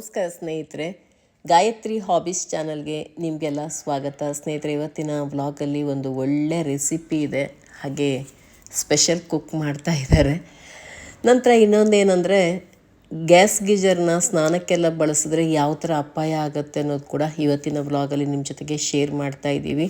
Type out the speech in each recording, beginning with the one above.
ನಮಸ್ಕಾರ ಸ್ನೇಹಿತರೆ, ಗಾಯತ್ರಿ ಹಾಬೀಸ್ ಚಾನಲ್ಗೆ ನಿಮಗೆಲ್ಲ ಸ್ವಾಗತ. ಸ್ನೇಹಿತರೆ, ಇವತ್ತಿನ ವ್ಲಾಗಲ್ಲಿ ಒಂದು ಒಳ್ಳೆ ರೆಸಿಪಿ ಇದೆ. ಹಾಗೆ ಸ್ಪೆಷಲ್ ಕುಕ್ ಮಾಡ್ತಾ ಇದ್ದಾರೆ. ನಂತರ ಇನ್ನೊಂದೇನೆಂದರೆ, ಗ್ಯಾಸ್ ಗೀಜರ್ನ ಸ್ನಾನಕ್ಕೆಲ್ಲ ಬಳಸಿದ್ರೆ ಯಾವ ಥರ ಅಪಾಯ ಆಗುತ್ತೆ ಅನ್ನೋದು ಕೂಡ ಇವತ್ತಿನ ವ್ಲಾಗಲ್ಲಿ ನಿಮ್ಮ ಜೊತೆಗೆ ಶೇರ್ ಮಾಡ್ತಾ ಇದ್ದೀವಿ.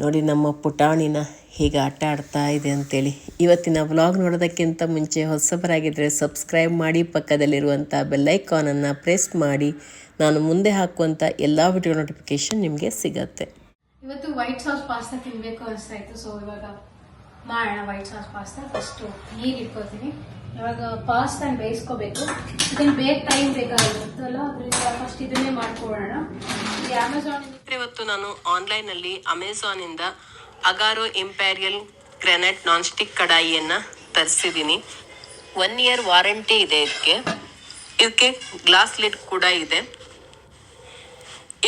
ನೋಡಿ ನಮ್ಮ ಪುಟಾಣಿನ ಹೀಗೆ ಆಟ ಆಡ್ತಾ ಇದೆ ಅಂತೇಳಿ. ಇವತ್ತಿನ ವ್ಲಾಗ್ ನೋಡೋದಕ್ಕಿಂತ ಮುಂಚೆ ಹೊಸಬರಾಗಿದ್ದರೆ ಸಬ್ಸ್ಕ್ರೈಬ್ ಮಾಡಿ, ಪಕ್ಕದಲ್ಲಿರುವಂಥ ಬೆಲ್ಲೈಕಾನನ್ನು ಪ್ರೆಸ್ ಮಾಡಿ. ನಾನು ಮುಂದೆ ಹಾಕುವಂಥ ಎಲ್ಲ ವಿಡಿಯೋ ನೋಟಿಫಿಕೇಶನ್ ನಿಮಗೆ ಸಿಗತ್ತೆ. ಇವತ್ತು ವೈಟ್ ಸಾಸ್ ಪಾಸ್ತಾ ತಿನ್ನಬೇಕು ಅನಿಸ್ತಾ ಇತ್ತು. ಸೊ ಇವಾಗ ಮಾಡೋಣ ವೈಟ್ ಸಾಸ್ ಪಾಸ್ತಾ ಫಸ್ಟು ನೀರು ಇಟ್ಕೋತೀನಿ ಇವಾಗ ಪಾಸ್ತಾ ಬೇಯಿಸ್ಕೋಬೇಕು. ಇದನ್ನ ಬೇಗ ಟೈಮ್ ಬೇಕಾಗುತ್ತಲ್ಲ ಅದರಿಂದ ಫಸ್ಟ್ ಇದನ್ನೇ ಮಾಡ್ಕೊಳ್ಳೋಣ. ಈ ಅಮೆಝಾನ್ ಇವತ್ತು ನಾನು ಆನ್ಲೈನಲ್ಲಿ ಅಮೆಝಾನಿಂದ Agaro imperial granite non stick ಕಡಾಯಿಯನ್ನು ತರಿಸಿದ್ದೀನಿ. ಒನ್ ಇಯರ್ ವಾರಂಟಿ ಇದೆ ಇದಕ್ಕೆ ಇದಕ್ಕೆ ಗ್ಲಾಸ್ ಲಿಡ್ ಕೂಡ ಇದೆ.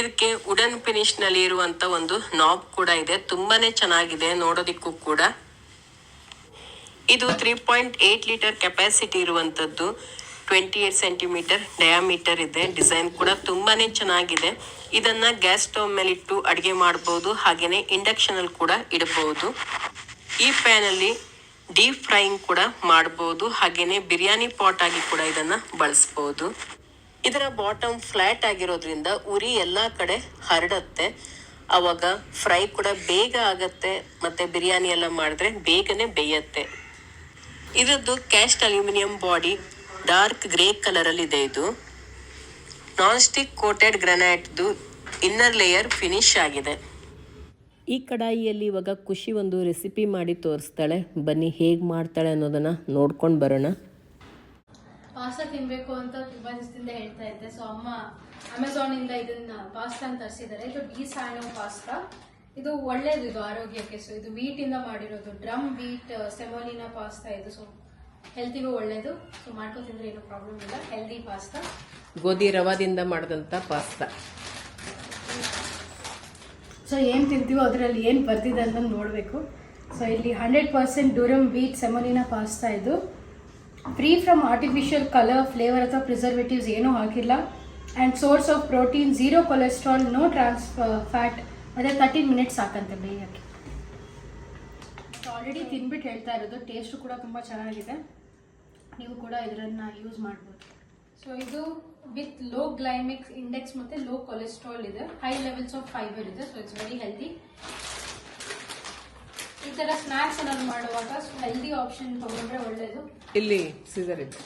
ಇದಕ್ಕೆ ವುಡನ್ ಫಿನಿಶ್ನಲ್ಲಿ ಇರುವಂತ ಒಂದು ನಾಬ್ ಕೂಡ ಇದೆ. ತುಂಬಾನೇ ಚೆನ್ನಾಗಿದೆ ನೋಡೋದಿಕ್ಕೂ ಕೂಡ. ಇದು three point eight litre capacity ಇರುವಂತದ್ದು. ಟ್ವೆಂಟಿ ಏಟ್ ಸೆಂಟಿಮೀಟರ್ ಡಯಾಮೀಟರ್ ಇದೆ. ಡಿಸೈನ್ ಕೂಡ ತುಂಬಾನೇ ಚೆನ್ನಾಗಿದೆ. ಇದನ್ನ ಗ್ಯಾಸ್ ಸ್ಟವ್ ಮೇಲೆ ಇಟ್ಟು ಅಡುಗೆ ಮಾಡಬಹುದು ಹಾಗೆಯೇ ಇಂಡಕ್ಷನ್ ಅಲ್ಲಿ ಕೂಡ ಇಡಬಹುದು. ಈ ಪ್ಯಾನ್ ಅಲ್ಲಿ ಡೀಪ್ ಫ್ರೈಯಿಂಗ್ ಕೂಡ ಮಾಡಬಹುದು ಹಾಗೆಯೇ ಬಿರಿಯಾನಿ ಪಾಟ್ ಆಗಿ ಕೂಡ ಇದನ್ನ ಬಳಸಬಹುದು ಇದರ ಬಾಟಮ್ ಫ್ಲಾಟ್ ಆಗಿರೋದ್ರಿಂದ ಉರಿ ಎಲ್ಲ ಕಡೆ ಹರಡತ್ತೆ. ಅವಾಗ ಫ್ರೈ ಕೂಡ ಬೇಗ ಆಗತ್ತೆ. ಮತ್ತೆ ಬಿರಿಯಾನಿ ಎಲ್ಲ ಮಾಡಿದ್ರೆ ಬೇಗನೆ ಬೇಯತ್ತೆ. ಇದರದ್ದು cast aluminium body dark grey colour ಅಲ್ಲಿ ಇದೆ. ಇದು ನಾನ್ ಸ್ಟಿಕ್ ಕೋಟೆಡ್ ಗ್ರನೈಟ್ದು ಇನ್ನರ್ ಲೇಯರ್ ಫಿನಿಶ್ ಆಗಿದೆ. ಈ ಕಡಾಯಿಯಲ್ಲಿ ಇವಾಗ ಖುಷಿ ಒಂದು ರೆಸಿಪಿ ಮಾಡಿ ತೋರಿಸ್ತಾಳೆ. ಬನ್ನಿ ಹೇಗೆ ಮಾಡ್ತಾಳೆ ಅನ್ನೋದನ್ನ ನೋಡ್ಕೊಂಡು ಬರೋಣ. ಪಾಸ್ತಾ ತಿನ್ಬೇಕು ಅಂತ ತುಂಬಾ ದಿವಸದಿಂದ ಹೇಳ್ತಾ ಇದ್ದೆ. ಸೊ ಅಮ್ಮ ಅಮೆಝಾನ್ ಇಂದ ಇದನ್ನ ಪಾಸ್ತಾ ತರಿಸಿದ್ದಾರೆ. ಇದು ಬೀಸ್ ಸ್ಯಾನೋ ಪಾಸ್ತಾ. ಇದು ಒಳ್ಳೇದು ಇದು ಆರೋಗ್ಯಕ್ಕೆ. ಸೊ ಇದು ವೀಟ್ ಇಂದ ಮಾಡಿರೋದು. ಡ್ರಮ್ ವೀಟ್ ಸೆಮೋಲಿನ ಪಾಸ್ತಾ ಇದು ಸೊ ಹೆಲ್ತಿಗೂ ಒಳ್ಳೇದು. ಸೊ ಮಾಡ್ಕೊ ತಿಂದ್ರೆ ಏನು ಪ್ರಾಬ್ಲಮ್ ಇಲ್ಲ. ಹೆಲ್ದಿ ಪಾಸ್ತಾ ಗೋಧಿ ರವಾದಿಂದ ಮಾಡಿದಂಥ ಪಾಸ್ತಾ ಸೊ ಏನು ತಿಂತೀವೋ ಅದರಲ್ಲಿ ಏನು ಬರ್ತಿದೆ ಅಂತ ನೋಡಬೇಕು. ಸೊ ಇಲ್ಲಿ hundred percent durum wheat semolina pasta ಇದು. Free from artificial colour flavour ಅಥವಾ ಪ್ರಿಸರ್ವೇಟಿವ್ಸ್ ಏನೂ ಹಾಕಿಲ್ಲ. And source of protein zero cholesterol no trans fat ಅದೇ ತರ್ಟೀನ್ ಮಿನಿಟ್ಸ್ ಸಾಕಂತೆ ಬೇಯಕ್ಕೆ. ಆಲ್ರೆಡಿ ತಿನ್ಬಿಟ್ಟು ಹೇಳ್ತಾ ಇರೋದು ಟೇಸ್ಟು ಕೂಡ ತುಂಬ ಚೆನ್ನಾಗಿದೆ. ನೀವು ಕೂಡ ಇದರನ್ನು ಯೂಸ್ ಮಾಡ್ಬೋದು. ಸೊ ಇದು ವಿತ್ ಲೋ ಗ್ಲೈಮಿಕ್ ಇಂಡೆಕ್ಸ್ ಮತ್ತು ಲೋ ಕೊಲೆಸ್ಟ್ರಾಲ್ ಇದೆ. ಹೈ ಲೆವೆಲ್ಸ್ ಆಫ್ ಫೈಬರ್ ಇದೆ ಸೊ ಇಟ್ಸ್ ವೆರಿ ಹೆಲ್ದಿ ಈ ಥರ ಸ್ನ್ಯಾಕ್ಸ್ ಏನಾದ್ರು ಮಾಡುವಾಗ ಹೆಲ್ದಿ ಆಪ್ಷನ್ ತಗೊಂಡ್ರೆ ಒಳ್ಳೇದು. ಇಲ್ಲಿ ಸೀಸರ್ ಇದು.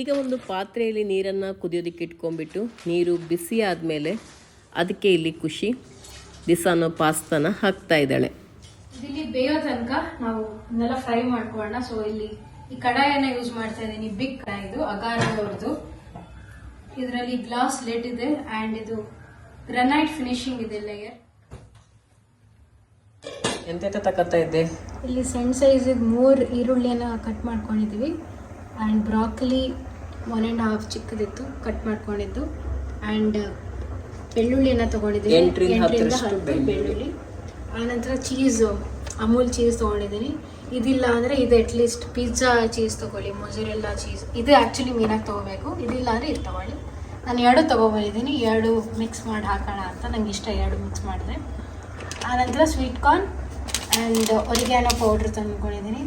ಈಗ ಒಂದು ಪಾತ್ರೆಯಲ್ಲಿ ನೀರನ್ನು ಕುದಿಯೋದಕ್ಕೆ ಇಟ್ಕೊಂಡ್ಬಿಟ್ಟು ನೀರು ಬಿಸಿ ಆದಮೇಲೆ ಅದಕ್ಕೆ ಇಲ್ಲಿ ಖುಷಿ ದಿಸಾನೋ ಪಾಸ್ತಾನ ಹಾಕ್ತಾ ಇದ್ದಾಳೆ. ಇಲ್ಲಿ ಬೇಯೋ ತನಕ ನಾವು ಇದನ್ನೆಲ್ಲ ಫ್ರೈ ಮಾಡ್ಕೊಳ್ಳೋಣ. ಸೊ ಇಲ್ಲಿ ಈ ಕಡಾಯನ್ನ ಯೂಸ್ ಮಾಡ್ತಾ ಇದ್ದೀನಿ. ಬಿಗ್ ಕಡಾಯಿದು ಅಗಾರದವ್ರದ್ದು. ಇದರಲ್ಲಿ ಗ್ಲಾಸ್ ಲೆಟ್ ಇದೆ ಆ್ಯಂಡ್ ಇದು ಗ್ರನೈಟ್ ಫಿನಿಶಿಂಗ್ ಇದೆ ಲೇಯರ್ ಎಂತೆಂತ ತಗೋತಾ ಇದ್ದೆ ಇಲ್ಲಿ ಸಣ್ಣ ಸೈಜಿಗೆ ಮೂರು ಈರುಳ್ಳಿಯನ್ನ ಕಟ್ ಮಾಡ್ಕೊಂಡಿದ್ದೀವಿ and broccoli one and half ಚಿಕ್ಕದಿತ್ತು cut ಮಾಡ್ಕೊಂಡಿದ್ದು. ಆ್ಯಂಡ್ ಬೆಳ್ಳುಳ್ಳಿಯನ್ನ ತೊಗೊಂಡಿದ್ದೀನಿ ಎಂಟ್ರಿಂದ ಹತ್ತು. ಬೆಳ್ಳುಳ್ಳಿ. ಆನಂತರ ಚೀಸ್ ಅಮೂಲ್ ಚೀಸ್ ತೊಗೊಂಡಿದ್ದೀನಿ ಇದಿಲ್ಲ ಅಂದರೆ ಇದು ಅಟ್ಲೀಸ್ಟ್ ಪಿಜ್ಜಾ ಚೀಸ್ ತೊಗೊಳ್ಳಿ ಮೊಜರೆಲ್ಲ ಚೀಸ್ ಇದು ಆ್ಯಕ್ಚುಲಿ ಮೀನಾಗಿ ತೊಗೋಬೇಕು. ಇದಿಲ್ಲ ಅಂದರೆ ಇದು ತೊಗೊಳ್ಳಿ. ನಾನು ಎರಡು ತೊಗೊಬಂದಿದ್ದೀನಿ ಎರಡು ಮಿಕ್ಸ್ ಮಾಡಿ ಹಾಕೋಣ ಅಂತ ನಂಗೆ ಇಷ್ಟ ಎರಡು ಮಿಕ್ಸ್ ಮಾಡಿದೆ ಆನಂತರ sweet corn and oregano powder ತಂದ್ಕೊಂಡಿದ್ದೀನಿ.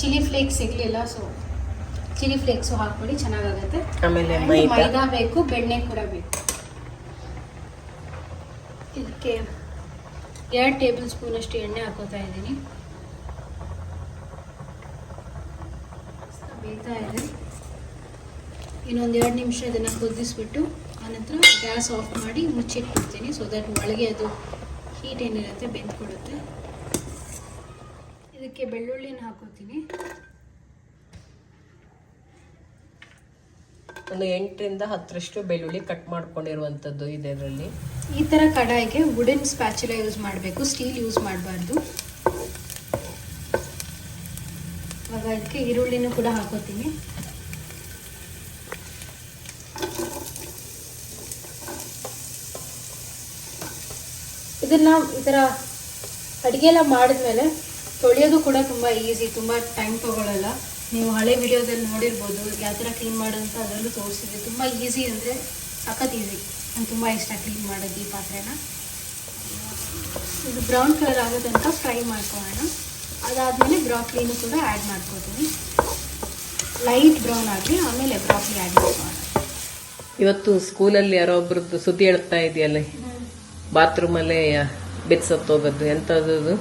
Chilli flakes ಸಿಗಲಿಲ್ಲ ಸೊ ಚಿಲ್ಲಿ ಫ್ಲೇಕ್ಸು ಹಾಕ್ಬಿಡಿ ಚೆನ್ನಾಗಾಗುತ್ತೆ. ಆಮೇಲೆ ಮೈದಾ. ಬೇಕು ಬೆಣ್ಣೆ ಕೂಡ ಬೇಕು. ಇದಕ್ಕೆ ಎರಡು ಟೇಬಲ್ ಸ್ಪೂನ್ ಅಷ್ಟು ಎಣ್ಣೆ ಹಾಕೋತಾ ಇದ್ದೀನಿ. ಬೇಯ್ತಾ ಇದೆ. ಇನ್ನೊಂದು ಎರಡು ನಿಮಿಷ ಇದನ್ನು ಕುದಿಸ್ಬಿಟ್ಟು ಆನಂತರ ಗ್ಯಾಸ್ ಆಫ್ ಮಾಡಿ ಮುಚ್ಚಿಟ್ಬಿಡ್ತೀನಿ. ಸೊ ದಟ್ ಒಳಗೆ ಅದು ಹೀಟ್ ಏನಿರುತ್ತೆ ಬೆಂದ್ಕೊಡುತ್ತೆ. ಇದಕ್ಕೆ ಬೆಳ್ಳುಳ್ಳಿನ ಹಾಕೋತೀನಿ. ಒಂದು ಎಂಟರಿಂದ ಹತ್ತರಷ್ಟು ಬೆಳ್ಳುಳ್ಳಿ ಕಟ್ ಮಾಡ್ಕೊಂಡಿರುವಂಥದ್ದು ಇದೆ ಇದರಲ್ಲಿ. ಈ ಥರ ಕಡಾಯಿಗೆ ವುಡನ್ ಸ್ಪ್ಯಾಚುಲ ಯೂಸ್ ಮಾಡಬೇಕು ಸ್ಟೀಲ್ ಯೂಸ್ ಮಾಡಬಾರ್ದು. ಇವಾಗ ಅದಕ್ಕೆ ಈರುಳ್ಳಿನೂ ಕೂಡ ಹಾಕೋತೀನಿ. ಇದನ್ನ ಈ ಥರ ಅಡುಗೆ ಎಲ್ಲ ಮಾಡಿದ್ಮೇಲೆ ತೊಳೆಯೋದು ಕೂಡ ತುಂಬ ಈಸಿ ತುಂಬ ಟೈಮ್ ತೊಗೊಳ್ಳಲ್ಲ ನೀವು ಹಳೆ ವಿಡಿಯೋದಲ್ಲಿ ನೋಡಿರ್ಬೋದು ಯಾವ ಥರ ಕ್ಲೀನ್ ಮಾಡೋದಂತ ಅದರಲ್ಲೂ ತೋರಿಸಿದೆ ತುಂಬ ಈಸಿ ಅಂದರೆ ಸಖತ್ ಈಸಿ ನಂಗೆ ತುಂಬ ಇಷ್ಟ ಕ್ಲೀನ್ ಮಾಡೋದು ಈ ಪಾತ್ರೆನ. ಇದು ಬ್ರೌನ್ ಕಲರ್ ಆಗೋ ತನಕ ಫ್ರೈ ಮಾಡ್ಕೊಳ್ಳೋಣ. ಅದಾದಮೇಲೆ ಬ್ರಾಕ್ಲಿನೂ ಕೂಡ ಆ್ಯಡ್ ಮಾಡ್ಕೋತೀನಿ. ಲೈಟ್ ಬ್ರೌನ್ ಆಗಲಿ ಆಮೇಲೆ ಬ್ರಾಕ್ಲಿ ಆ್ಯಡ್ ಮಾಡ್ಕೊಳ್ಳೋಣ. ಇವತ್ತು ಸ್ಕೂಲಲ್ಲಿ ಯಾರೋ ಒಬ್ರದ್ದು ಸುದ್ದಿ ಹೇಳ್ತಾ ಇದೆಯಲ್ಲ? ಬಾತ್ರೂಮಲ್ಲೇ ಇವತ್ತು ನಮಗೂ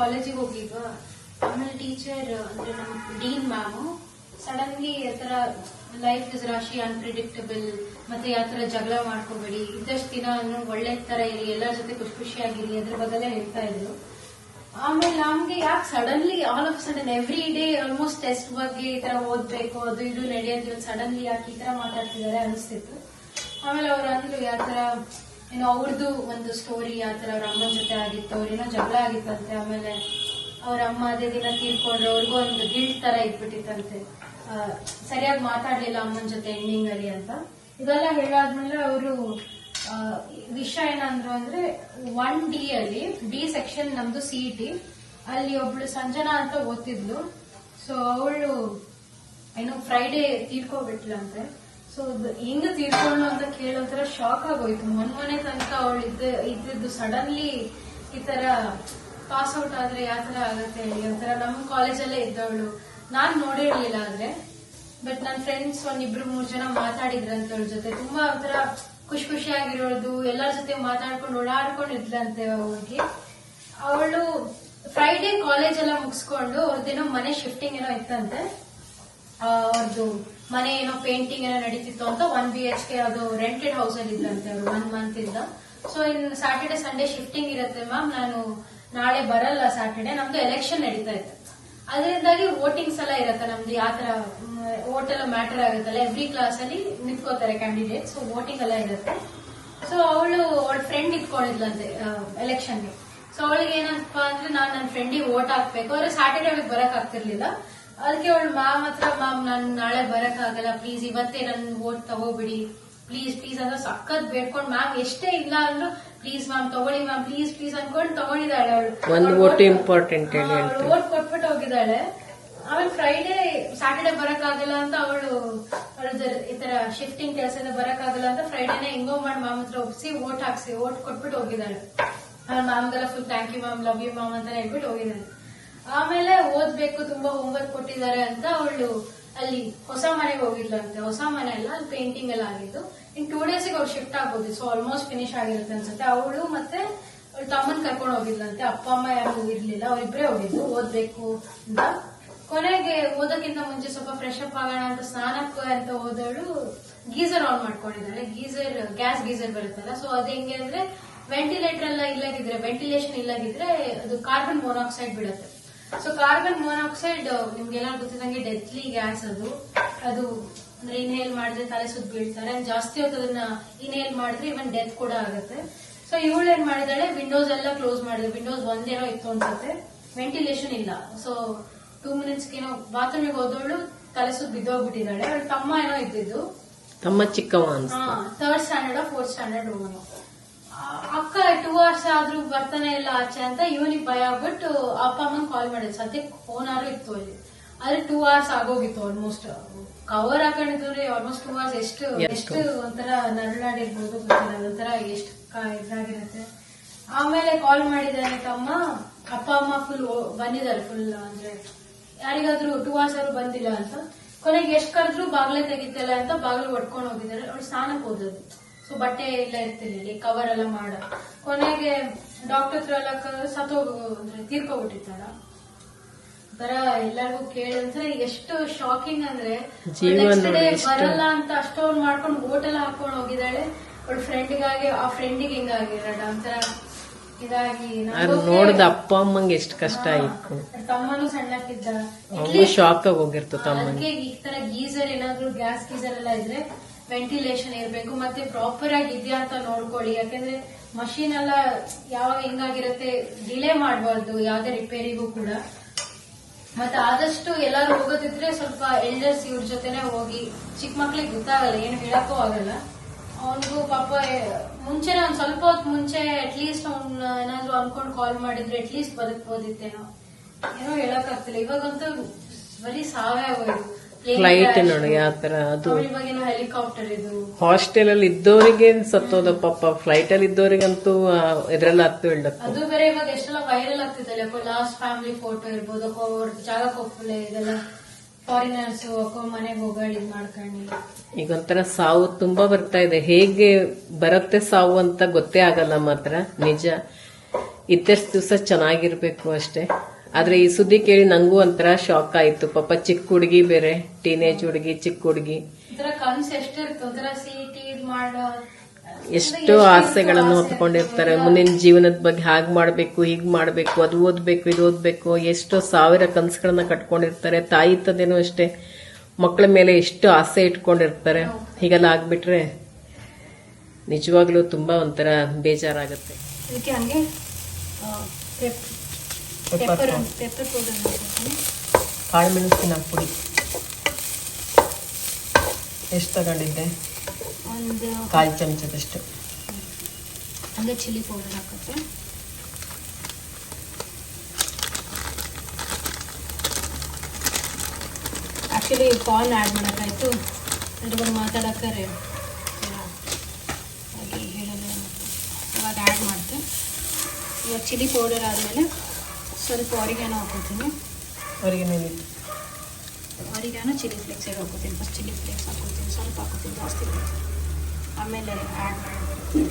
ಕಾಲೇಜಿಗೆ ಹೋಗಿದ್ವಾ ಆಮೇಲೆ ಟೀಚರ್ ಅಂದ್ರೆ ನಮ್ಮ ಡೀನ್ ಮ್ಯಾಮು ಸಡನ್ಲಿ ಆ ಲೈಫ್ ಇಸ್ ರಾಶಿ ಅನ್ಪ್ರಿಡಿಕ್ಟಬಲ್ ಮತ್ತೆ ಯಾವ ತರ ಜಗಳ ಮಾಡ್ಕೋಬೇಡಿ, ಇದ್ದಷ್ಟು ದಿನ ಒಳ್ಳೆ ತರ ಇರಿ, ಎಲ್ಲರ ಜೊತೆ ಖುಷಿ ಖುಷಿಯಾಗಿರಿ ಅದ್ರ ಬಗ್ಗೆ ಹೇಳ್ತಾ ಇದ್ರು. ಆಮೇಲೆ ನಮ್ಗೆ ಯಾಕೆ suddenly all of sudden every day almost test ಬಗ್ಗೆ ಈ ತರ ಓದ್ಬೇಕು, ಅದು ಇದು ನಡೆಯೋದು ಸಡನ್ಲಿ ಯಾಕೆ ಈ ತರ ಮಾತಾಡ್ತಿದ್ದಾರೆ ಅನಿಸ್ತಿತ್ತು. ಆಮೇಲೆ ಅವ್ರು ಅಂದ್ರು, ಯಾವ ತರ ಏನೋ ಅವ್ರದ್ದು ಒಂದು ಸ್ಟೋರಿ ಆ ಥರ ಅವ್ರ ಅಮ್ಮನ ಜೊತೆ ಆಗಿತ್ತು ಅವ್ರೇನೋ ಜಗಳ ಆಗಿತ್ತಂತೆ ಆಮೇಲೆ ಅವ್ರ ಅಮ್ಮ ಅದೇ ದಿನ ತೀರ್ಕೊಂಡ್ರೆ ಅವ್ರಿಗೂ ಒಂದು ಗಿಲ್ಟ್ ತರ ಇದ್ಬಿಟ್ಟಿತ್ತಂತೆ. ಆ, ಸರಿಯಾಗಿ ಮಾತಾಡ್ಲಿಲ್ಲ ಅಮ್ಮನ ಜೊತೆ ಎಂಡಿಂಗ್ ಅಲ್ಲಿ ಅಂತ. ಇದೆಲ್ಲ ಹೇಳಾದ್ಮೇಲೆ ಅವರು ವಿಷಯ ಏನಂದ್ರು ಅಂದ್ರೆ ಒನ್ ಡಿ ಅಲ್ಲಿ ಡಿ ಸೆಕ್ಷನ್ ನಮ್ದು ಸಿ ಟಿ ಅಲ್ಲಿ ಒಬ್ಳು ಸಂಜನಾ ಅಂತ ಓದ್ತಿದ್ಲು. ಸೊ ಅವಳು ಏನು ಫ್ರೈಡೇ ತೀರ್ಕೊಬಿಟ್ಲಂತೆ. ಸೊ ಹೆಂಗ ತೀರ್ಕೊಂಡು ಅಂತ ಕೇಳೋದ್ರ ಶಾಕ್ ಆಗೋಯ್ತು. ಮೊನ್ನೆ ತನಕ ಅವಳು ಇದ್ದ, ಇದ್ದಿದ್ದು ಸಡನ್ಲಿ ಈ ತರ ಪಾಸ್ ಔಟ್ ಆದ್ರೆ ಯಾವ ತರ ಆಗತ್ತೆ ಹೇಳಿ, ಒಂಥರ ನಮ್ಮ ಕಾಲೇಜಲ್ಲೇ ಇದ್ದವಳು. ನಾನ್ ನೋಡಿರ್ಲಿಲ್ಲ ಆದ್ರೆ ಬಟ್ ನನ್ನ ಫ್ರೆಂಡ್ಸ್ ಒಂದ್ ಇಬ್ರು ಮೂರ್ ಜನ ಮಾತಾಡಿದ್ರಂತ ಅವಳ ಜೊತೆ. ತುಂಬಾ ಒಂಥರ ಖುಷಿ ಖುಷಿಯಾಗಿರೋದು, ಎಲ್ಲರ ಜೊತೆ ಮಾತಾಡ್ಕೊಂಡು ಓಡಾಡ್ಕೊಂಡು ಇದ್ಲಂತೆ ಅವ್ರಿಗೆ ಅವಳು ಫ್ರೈಡೇ ಕಾಲೇಜ್ ಎಲ್ಲ ಮುಗಿಸ್ಕೊಂಡು ಅವ್ರದ್ದೇನೋ ಮನೆ ಶಿಫ್ಟಿಂಗ್ ಏನೋ ಇತ್ತಂತೆ. ಅವ್ರದ್ದು ಮನೆ ಏನೋ ಪೇಂಟಿಂಗ್ ಏನೋ ನಡೀತಿತ್ತು ಅಂತ ಒನ್ ಬಿ ಎಚ್ ಕೆ ಅದು ರೆಂಟೆಡ್ ಹೌಸ್ ಅಲ್ಲಿ ಇದ್ರಂತೆ ಅವ್ರು ಒನ್ ಮಂತ್ ಇಂದ. So in Saturday Sunday shifting ಇರುತ್ತೆ ಮ್ಯಾಮ್ ನಾನು ನಾಳೆ ಬರಲ್ಲ ಸಾಟರ್ಡೆ ನಮ್ದು ಎಲೆಕ್ಷನ್ ನಡೀತಾ ಇತ್ತು. ಅದರಿಂದಾಗಿ ವೋಟಿಂಗ್ಸ್ ಎಲ್ಲ ಇರುತ್ತೆ ನಮ್ದು, ಯಾವ ತರ ವೋಟ್ ಎಲ್ಲ ಮ್ಯಾಟರ್ ಆಗುತ್ತಲ್ಲ ಎವ್ರಿ ಕ್ಲಾಸ್ ಅಲ್ಲಿ ನಿಂತ್ಕೋತಾರೆ ಕ್ಯಾಂಡಿಡೇಟ್ ಸೊ ವೋಟಿಂಗ್ ಎಲ್ಲ ಇರುತ್ತೆ. ಸೊ ಅವಳು, ಅವಳ ಫ್ರೆಂಡ್ ಇಟ್ಕೊಂಡಿದ್ಲಂತೆ ಎಲೆಕ್ಷನ್ಗೆ ಸೊ ಅವಳಿಗೆ ಏನಂತಪ್ಪ ಅಂದ್ರೆ ನಾನು ನನ್ನ ಫ್ರೆಂಡಿಗೆ ವೋಟ್ ಹಾಕ್ಬೇಕು. ಅವ್ರೆ ಸ್ಯಾಟರ್ಡೆ ಅವಳಿಗೆ ಬರಕ್ ಆಗ್ತಿರ್ಲಿಲ್ಲ. ಅದಕ್ಕೆ ಅವಳು ಮ್ಯಾಮ್ ಹತ್ರ ಮ್ಯಾಮ್ ನಾನು ನಾಳೆ ಬರಕ್ ಆಗಲ್ಲ ಪ್ಲೀಸ್ ಇವತ್ತೇ ನನ್ ವೋಟ್ ತಗೋಬಿಡಿ. ಪ್ಲೀಸ್ ಪ್ಲೀಸ್ ಅಂತ ಸಖತ್ ಬೇಡ್ಕೊಂಡು ಮ್ಯಾಮ್ ಎಷ್ಟೇ ಇಲ್ಲ ಅಂದ್ರು ಪ್ಲೀಸ್ ಮ್ಯಾಮ್ ತಗೊಳ್ಳಿ ಮ್ಯಾಮ್ ಪ್ಲೀಸ್ ಪ್ಲೀಸ್ ಅನ್ಕೊಂಡು ತಗೊಂಡಿದ್ದಾಳೆ ಅವಳು. ಒಂದು ಓಟ್ ಹೇಳ್ತಾರೆ. ವೋಟ್ ಕೊಟ್ಬಿಟ್ಟು ಹೋಗಿದ್ದಾಳೆ. ಆಮೇಲೆ ಫ್ರೈಡೇ ಸ್ಯಾಟರ್ಡೆ ಬರಕ್ ಆಗಲ್ಲ ಅಂತ ಅವಳು ಈ ತರ ಶಿಫ್ಟಿಂಗ್ ಕೆಲಸದಿಂದ ಬರಕ್ ಆಗಲ್ಲ ಅಂತ ಫ್ರೈಡೇನೆ ಹಿಂಗೋ ಮಾಡಿ ಮ್ಯಾಮ್ ಹತ್ರ ಒಪ್ಸಿ ಓಟ್ ಹಾಕ್ಸಿ ಓಟ್ ಕೊಟ್ಬಿಟ್ಟು ಹೋಗಿದ್ದಾಳೆ. ಮ್ಯಾಮ್ಗೆಲ್ಲ full thank you ma'am love you ma'am ಅಂತ ಹೇಳ್ಬಿಟ್ಟು ಹೋಗಿದ್ದಾಳೆ. ಆಮೇಲೆ ಓದ್ಬೇಕು, ತುಂಬಾ ಹೋಮ್ವರ್ಕ್ ಕೊಟ್ಟಿದ್ದಾರೆ ಅಂತ ಅವಳು ಅಲ್ಲಿ ಹೊಸ ಮನೆಗೆ ಹೋಗಿದ್ಲಂತೆ. ಹೊಸ ಮನೆ ಎಲ್ಲ ಅಲ್ಲಿ ಪೇಂಟಿಂಗ್ ಎಲ್ಲ ಆಗಿದ್ದು. ಇನ್ ಟೂ ಡೇಸಿಗೆ ಅವ್ರು ಶಿಫ್ಟ್ ಆಗೋದು ಸೊ ಆಲ್ಮೋಸ್ಟ್ ಫಿನಿಶ್ ಆಗಿರುತ್ತೆ ಅನ್ಸುತ್ತೆ. ಅವಳು ಮತ್ತೆ ಅವ್ಳ ತಮ್ಮನ್ ಕರ್ಕೊಂಡು ಹೋಗಿದ್ಲಂತೆ. ಅಪ್ಪ, ಅಮ್ಮ ಯಾರು ಹೋಗಿರ್ಲಿಲ್ಲ, ಅವ್ರಿಬ್ರೇ ಹೋಗಿದ್ದು ಓದ್ಬೇಕು ಅಂತ. ಕೊನೆಗೆ ಓದೋಕ್ಕಿಂತ ಮುಂಚೆ ಸ್ವಲ್ಪ ಫ್ರೆಶ್ ಅಪ್ ಆಗೋಣ ಅಂತ, ಸ್ನಾನಕ್ಕೆ ಅಂತ ಹೋದವಳು ಗೀಸರ್ ಆನ್ ಮಾಡ್ಕೊಂಡಿದ್ದಾರೆ. ಗೀಸರ್ ಗ್ಯಾಸ್ ಗೀಸರ್ ಬರುತ್ತಲ್ಲ ಸೊ ಅದು ಹೆಂಗೆ ಅಂದ್ರೆ ವೆಂಟಿಲೇಟರ್ ಎಲ್ಲ ಇಲ್ಲದಿದ್ರೆ ವೆಂಟಿಲೇಷನ್ ಇಲ್ಲದಿದ್ರೆ ಅದು ಕಾರ್ಬನ್ ಮೊನಾಕ್ಸೈಡ್ ಬಿಡುತ್ತೆ. ಸೊ ಕಾರ್ಬನ್ ಮೊನಾಕ್ಸೈಡ್ ನಿಮ್ಗೆಲ್ಲ ಗೊತ್ತಿದಂಗೆ ಡೆತ್ಲಿ ಗ್ಯಾಸ್ ಅದು. ಅದು ಅಂದ್ರೆ ಇನ್ಹೇಲ್ ಮಾಡಿದ್ರೆ ತಲೆ ಸುತ್ತ ಬೀಳ್ತಾರೆ. ಜಾಸ್ತಿ ಹೊತ್ತು ಅದನ್ನ ಇನ್ಹೇಲ್ ಮಾಡಿದ್ರೆ ಇವನ್ ಡೆತ್ ಕೂಡ ಆಗುತ್ತೆ. ಸೊ ಇವಳು ಏನ್ ಮಾಡಿದಾಳೆ? ವಿಂಡೋಸ್ ಎಲ್ಲ ಕ್ಲೋಸ್ ಮಾಡಿದ್ರು ವಿಂಡೋಸ್ ಒಂದೇನೋ ಇತ್ತು ಅನ್ಸುತ್ತೆ. ವೆಂಟಿಲೇಷನ್ ಇಲ್ಲ. ಸೊ ಟೂ ಮಿನಿಟ್ಸ್ ಏನೋ ಬಾತ್ರೂಮಿಗೆ ಹೋದವಳು ತಲೆ ಸುತ್ತ ಬಿದ್ದೋಗ್ಬಿಟ್ಟಿದ್ದಾಳೆ. ಅವಳ ತಮ್ಮ ಏನೋ ಇದ್ದಿದ್ದು. ತಮ್ಮ ಚಿಕ್ಕವ ಥರ್ಡ್ ಸ್ಟ್ಯಾಂಡರ್ಡ್ ಫೋರ್ತ್ ಸ್ಟ್ಯಾಂಡರ್ಡ್ ಅಕ್ಕ ಟೂ ಅವರ್ಸ್ ಆದ್ರೂ ಬರ್ತಾನೆ ಇಲ್ಲ ಆಚೆ ಅಂತ ಇವನಿಗೆ ಭಯ ಆಗ್ಬಿಟ್ಟು ಅಪ್ಪ ಅಮ್ಮನ್ ಕಾಲ್ ಮಾಡಿದ್ ಸದ್ಯಕ್ಕೆ ಫೋನ್ ಆದ್ರೂ ಇತ್ತು ಅಲ್ಲಿ. ಆದ್ರೆ ಟೂ ಅವರ್ಸ್ ಆಗೋಗಿತ್ತು ಆಲ್ಮೋಸ್ಟ್ ಕವರ್ ಹಾಕೊಂಡಿದ್ರೆ ಆಲ್ಮೋಸ್ಟ್ ಟೂ ಅವರ್ಸ್ ಎಷ್ಟು ಎಷ್ಟು? ಒಂಥರ ನರಳಾಡಿರ್ಬೋದು ಗೊತ್ತಿಲ್ಲ. ಒಂಥರ ಎಷ್ಟು ಇದಾಗಿರುತ್ತೆ. ಆಮೇಲೆ ಕಾಲ್ ಮಾಡಿದ್ದಾನೆ ತಮ್ಮ ಅಪ್ಪ ಅಮ್ಮ ಫುಲ್ ಬಂದಿದ್ದಾರೆ ಫುಲ್ ಅಂದ್ರೆ ಯಾರಿಗಾದ್ರೂ ಟೂ ಅವರ್ಸ್ ಆದ್ರೂ ಬಂದಿಲ್ಲ ಅಂತ. ಕೊನೆಗೆ ಎಷ್ಟು ಕರೆದ್ರು ಬಾಗ್ಲೆ ತೆಗಿತಿಲ್ಲ ಅಂತ ಬಾಗ್ಲು ಹೊಡ್ಕೊಂಡು ಹೋಗಿದ್ದಾರೆ. ಅವ್ರು ಸ್ನಾನಕ್ಕೆ ಹೋದದ್ದು. ಸೊ ಬಟ್ಟೆ ಎಲ್ಲ ಇರ್ತಿರ್ಲಿಲ್ಲ ಕವರ್ ಎಲ್ಲ ಮಾಡ. ಕೊನೆಗೆ ಡಾಕ್ಟರ್ ಹತ್ರ ಎಲ್ಲ ಸತ್ತೋಗ ಅಂದ್ರೆ ತೀರ್ಕೊಬಿಟ್ಟಿರ್ತಾರ. ಬರ ಎಲ್ಲರಿಗೂ ಕೇಳಂದ್ರೆ ಎಷ್ಟು ಶಾಕಿಂಗ್ ಅಂದ್ರೆ ನೆಕ್ಸ್ಟ್ ಡೇ ಬರಲ್ಲ ಅಂತ ಅಷ್ಟೊಂದು ಮಾಡ್ಕೊಂಡು ಎಲ್ಲ ಹಾಕೊಂಡು ಹೋಗಿದ್ದಾಳೆ. ಅವಳ ಫ್ರೆಂಡಿಗಾಗಿ ಆ ಫ್ರೆಂಡಿಗೆ ಹಿಂಗಾಗಿರಡ ಒಂಥರ ಇದಾಗಿ ನೋಡಿದ ಅಪ್ಪ ಅಮ್ಮಂಗೆ ಎಷ್ಟು ಕಷ್ಟ ಆಯ್ತು. ತಮ್ಮನು ಸಣ್ಣಕ್ಕಿದ್ದ. ಶಾಕ್ ಆಗಿ ಹೋಗಿರ್ತು ತಮ್ಮ ಈ ತರ ಗೀಸರ್ ಏನಾದ್ರು ಗ್ಯಾಸ್ ಗೀಸರ್ ಎಲ್ಲ ಇದ್ರೆ ವೆಂಟಿಲೇಷನ್ ಇರಬೇಕು ಮತ್ತೆ ಪ್ರಾಪರ್ ಆಗಿ ಇದೆಯಾ ಅಂತ ನೋಡ್ಕೊಳ್ಳಿ. ಯಾಕಂದ್ರೆ ಮಷಿನ್ ಎಲ್ಲ ಯಾವಾಗ ಹೆಂಗಾಗಿರುತ್ತೆ ಡಿಲೇ ಮಾಡಬಾರ್ದು ಯಾವ್ದೇ ರಿಪೇರಿಗೂ ಕೂಡ. ಮತ್ತೆ ಆದಷ್ಟು ಎಲ್ಲಾರು ಹೋಗೋದಿದ್ರೆ ಸ್ವಲ್ಪ ಎಲ್ಡರ್ಸ್ ಇವ್ರ ಜೊತೆನೆ ಹೋಗಿ ಚಿಕ್ಕ ಮಕ್ಳಿಗೆ ಗೊತ್ತಾಗಲ್ಲ, ಏನು ಹೇಳಕ್ಕೂ ಆಗಲ್ಲ. ಅವನಿಗೂ ಪಾಪ ಮುಂಚೆ ಒಂದ್ ಸ್ವಲ್ಪ ಹೊತ್ತು ಮುಂಚೆ ಅಟ್ಲೀಸ್ಟ್ ಅವ್ನ, ಏನಾದ್ರು ಅನ್ಕೊಂಡು ಕಾಲ್ ಮಾಡಿದ್ರೆ ಅಟ್ಲೀಸ್ಟ್ ಬದುಕ್ಬೋದಿತ್ತೇನೋ. ಏನೋ ಹೇಳಕ್ ಆಗ್ತಿಲ್ಲ ಇವಾಗಂತೂ ಬರೀ ಸಾವೇ Plane ಫ್ಲೈಟ್. ನೋಡಿ ಆ ತರ ಅದು. ಹೆಲಿಕಾಪ್ಟರ್ ಇದು. ಹಾಸ್ಟೆಲ್ ಅಲ್ಲಿ ಇದ್ದವರಿಗೆ ಸತ್ತೋದ ಪಾಪ. ಫ್ಲೈಟ್ ಅಲ್ಲಿ ಇದ್ದವರಿಗಂತೂ ಇದ್ರೆಲ್ಲ ಹತ್ತು ಹೇಳಕ್ ಅದು ಬೇರೆ ಇವಾಗ ಎಷ್ಟೆಲ್ಲ ವೈರಲ್ ಆಗ್ತಿದ್ದಲ್ಲ ಲಾಸ್ಟ್ ಫ್ಯಾಮಿಲಿ ಫೋಟೋ ಇರ್ಬೋದು ಅವ್ರ ಜಾಗ ಕೊಪ್ಪಲೆ ಇದೆಲ್ಲ ಫಾರಿನರ್ಸ್ ಮನೆಗೆ ಹೋಗಿ ಇದ್ ಮಾಡ್ಕೊಂಡಿಲ್ಲ ಈಗ ಒಂಥರ ಸಾವು ತುಂಬಾ ಬರ್ತಾ ಇದೆ. ಹೇಗೆ ಬರುತ್ತೆ ಸಾವು ಅಂತ ಗೊತ್ತೇ ಆಗಲ್ಲ ಮಾತ್ರ. ನಿಜ. ಇದ್ದಷ್ಟು ದಿವಸ ಚೆನ್ನಾಗಿರ್ಬೇಕು ಅಷ್ಟೇ. ಆದ್ರೆ ಈ ಸುದ್ದಿ ಕೇಳಿ ನಂಗೂ ಒಂಥರ ಶಾಕ್ ಆಯ್ತು. ಪಾಪ ಚಿಕ್ಕ ಹುಡುಗಿ ಬೇರೆ ಟೀನೇಜ್ ಹುಡುಗಿ ಚಿಕ್ಕ ಹುಡುಗಿ. ಎಷ್ಟೋ ಆಸೆಗಳನ್ನು ಹೊತ್ಕೊಂಡಿರ್ತಾರೆ ಮುಂದಿನ ಜೀವನದ ಬಗ್ಗೆ ಹಾಗ್ ಮಾಡ್ಬೇಕು ಹೀಗ್ ಮಾಡ್ಬೇಕು ಅದು ಓದ್ಬೇಕು ಇದು ಓದ್ಬೇಕು ಎಷ್ಟೋ ಸಾವಿರ ಕನಸುಗಳನ್ನ ಕಟ್ಕೊಂಡಿರ್ತಾರೆ. ತಾಯಿ ತಂದೆನೂ ಅಷ್ಟೇ ಮಕ್ಕಳ ಮೇಲೆ ಎಷ್ಟು ಆಸೆ ಇಟ್ಕೊಂಡಿರ್ತಾರೆ. ಹೀಗೆಲ್ಲ ಆಗ್ಬಿಟ್ರೆ ನಿಜವಾಗ್ಲೂ ತುಂಬಾ ಒಂಥರ ಬೇಜಾರಾಗುತ್ತೆ. ಪೆಪ್ಪರ್ ಪೆಪ್ಪರ್ ಪೌಡರ್ ಹಾಕ್ತೀನಿ ಕಾಳು ಮೆಣಸಿನ ಪುಡಿ. ಎಷ್ಟು ತಗೊಂಡಿದ್ದೆ? ಒಂದು ಕಾಲು ಚಮಚದಷ್ಟು. ಹಂಗೆ ಚಿಲ್ಲಿ ಪೌಡರ್ ಹಾಕುತ್ತೆ. ಆ್ಯಕ್ಚುಲಿ ಕಾರ್ನ್ ಆ್ಯಡ್ ಮಾಡೋಕ್ಕಾಯ್ತು. ಅದ್ರ ಬಗ್ಗೆ ಮಾತಾಡೋಕ್ಕಾರೆ ಹಾಗೆ ಹೇಳಲ್ಲ ಇವಾಗ ಆ್ಯಡ್ ಮಾಡ್ತೆ. ಇವಾಗ ಚಿಲ್ಲಿ ಪೌಡರ್ ಆದಮೇಲೆ ಸ್ವಲ್ಪ ಆರಿಗಾನೋ ಹಾಕೋತೀನಿ ಅವರಿಗೆ ಆರಿಗಾನೋ ಚಿಲ್ಲಿ ಫ್ಲೇಕ್ಸ್ ಹಾಕೋತೀನಿ ಫಸ್ಟ್ ಚಿಲ್ಲಿ ಫ್ಲೇಕ್ಸ್ ಹಾಕೋತೀನಿ ಸ್ವಲ್ಪ ಹಾಕೋತೀನಿ ಜಾಸ್ತಿ ಬೇಡ. ಆಮೇಲೆ ಆ್ಯಡ್ ಮಾಡಿ.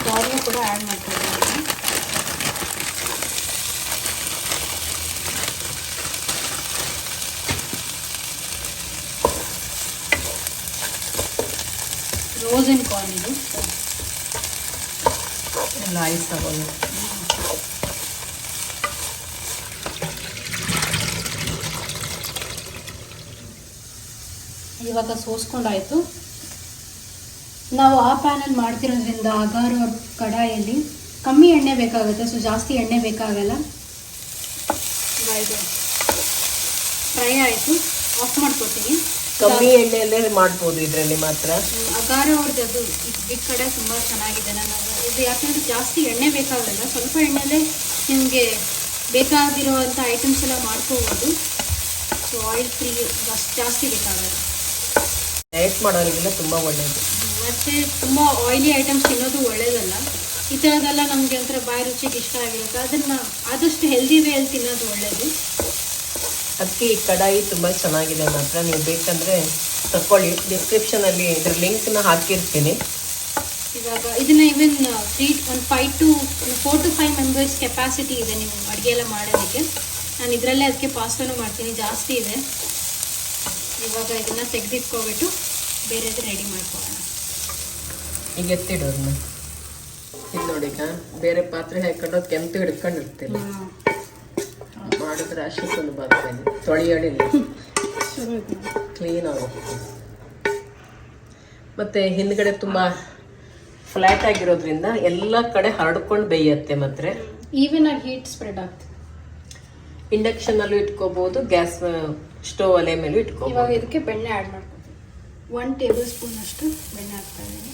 ಕಾರ್ನ್ ಕೂಡ ಆ್ಯಡ್ ಮಾಡ್ತಾ ಇದ್ದೀನಿ ರೋಸನ್ ಕಾರ್ನ್ ಇದು. ಎಲ್ಲ ಐಸ್ ತಗೊಳ್ಳಿ. ಇವಾಗ ಸೋಸ್ಕೊಂಡಾಯಿತು. ನಾವು ಆ ಪ್ಯಾನಲ್ ಮಾಡ್ತಿರೋದ್ರಿಂದ ಅಗಾರು ಕಡಾಯಲ್ಲಿ ಕಮ್ಮಿ ಎಣ್ಣೆ ಬೇಕಾಗುತ್ತೆ ಸೊ ಜಾಸ್ತಿ ಎಣ್ಣೆ ಬೇಕಾಗಲ್ಲ. ಫ್ರೈ ಆಯಿತು. ಆಫ್ ಮಾಡ್ಕೊತೀನಿ ಕಮ್ಮಿ ಎಣ್ಣೆಯಲ್ಲೇ ಮಾಡ್ಬೋದು ಇದರಲ್ಲಿ ಮಾತ್ರ. ಅಗಾರ ಅವ್ರದ್ದು ಅದು ಈ ಕಡೆ ತುಂಬ ಚೆನ್ನಾಗಿದೆ. ನಾನು ಇದು ಯಾಕಂದ್ರೆ ಜಾಸ್ತಿ ಎಣ್ಣೆ ಬೇಕಾಗಲ್ಲ ಸ್ವಲ್ಪ ಎಣ್ಣೆಲೇ ನಿಮಗೆ ಬೇಕಾಗಿರುವಂಥ ಐಟಮ್ಸ್ ಎಲ್ಲ ಮಾಡ್ಕೋಬಹುದು ಸೊ ಆಯಿಲ್ ಫ್ರೀ ಜಾಸ್ತಿ ಬೇಕಾಗಲ್ಲ. ಡಯಟ್ ಮಾಡೋರಿಗೆಲ್ಲ ತುಂಬಾ ಒಳ್ಳೇದು. ಮತ್ತೆ ತುಂಬ ಆಯಿಲಿ ಐಟಮ್ಸ್ ತಿನ್ನೋದು ಒಳ್ಳೇದಲ್ಲ. ಈ ಥರದ್ದೆಲ್ಲ ನಮಗೆ ಒಂಥರ ಬಾಯಿ ರುಚಿಗೆ ಇಷ್ಟ ಆಗಿರುತ್ತೆ. ಅದನ್ನು ಆದಷ್ಟು ಹೆಲ್ದಿ ವೇಯಲ್ಲಿ ತಿನ್ನೋದು ಒಳ್ಳೇದು. ಅದಕ್ಕೆ ಈ ಕಡಾಯಿ ತುಂಬ ಚೆನ್ನಾಗಿದೆ ಮಾತ್ರ. ನೀವು ಬೇಕಂದರೆ ತಕೊಳ್ಳಿ ಡಿಸ್ಕ್ರಿಪ್ಷನಲ್ಲಿ ಇದ್ರ ಲಿಂಕ್ನ ಹಾಕಿರ್ತೀನಿ. ಇವಾಗ ಇದನ್ನ ಇವನ್ ತ್ರೀ ಒಂದು five to four to five members capacity ಇದೆ ನೀವು ಅಡುಗೆ ಎಲ್ಲ ಮಾಡೋದಕ್ಕೆ. ನಾನು ಇದರಲ್ಲೇ ಅದಕ್ಕೆ ಪಾಸ್ತಾನು ಮಾಡ್ತೀನಿ. ಜಾಸ್ತಿ ಇದೆ. ಇವಾಗ ಇದನ್ನು ತೆಗೆದಿಟ್ಕೊಬಿಟ್ಟು ಬೇರೆದು ರೆಡಿ ಮಾಡ್ಕೊಳ್ಳೋಣ. ಈಗ ಎತ್ತಿಡೋದನ್ನ ಇದು ನೋಡಿ ಬೇರೆ ಪಾತ್ರೆ ಹಾಕೊಂಡು ಕೆಂಪು ಹಿಡ್ಕೊಂಡಿರ್ತೀನಿ. ಮಾಡಿದ್ರೆ ಅಷ್ಟು ಸುಲಭ ಆಗ್ತದೆ ತೊಳೆಯೋಡಿಲ್ಲ. ಕ್ಲೀನ್ ಆಗುತ್ತೆ ಮತ್ತೆ ಹಿಂದ್ಗಡೆ ತುಂಬಾ ಫ್ಲಾಟ್ ಆಗಿರೋದ್ರಿಂದ ಎಲ್ಲ ಕಡೆ ಹರಡ್ಕೊಂಡು ಬೇಯತ್ತೆ ಮತ್ತೆ ಈವನ್ ಆಗಿ ಹೀಟ್ ಸ್ಪ್ರೆಡ್ ಆಗ್ತದೆ. ಇಂಡಕ್ಷನ್ ಅಲ್ಲೂ ಇಟ್ಕೋಬಹುದು ಗ್ಯಾಸ್ ಸ್ಟೋವ್ ಒಲೆ ಮೇಲೂ ಇಟ್ಕೋಬಹುದು ಇವಾಗ ಇದಕ್ಕೆ ಬೆಣ್ಣೆ ಆ್ಯಡ್ ಮಾಡ್ಕೋ ಒನ್ ಟೇಬಲ್ ಸ್ಪೂನ್ ಅಷ್ಟು ಬೆಣ್ಣೆ ಹಾಕ್ತಾ ಇದ್ದೀನಿ.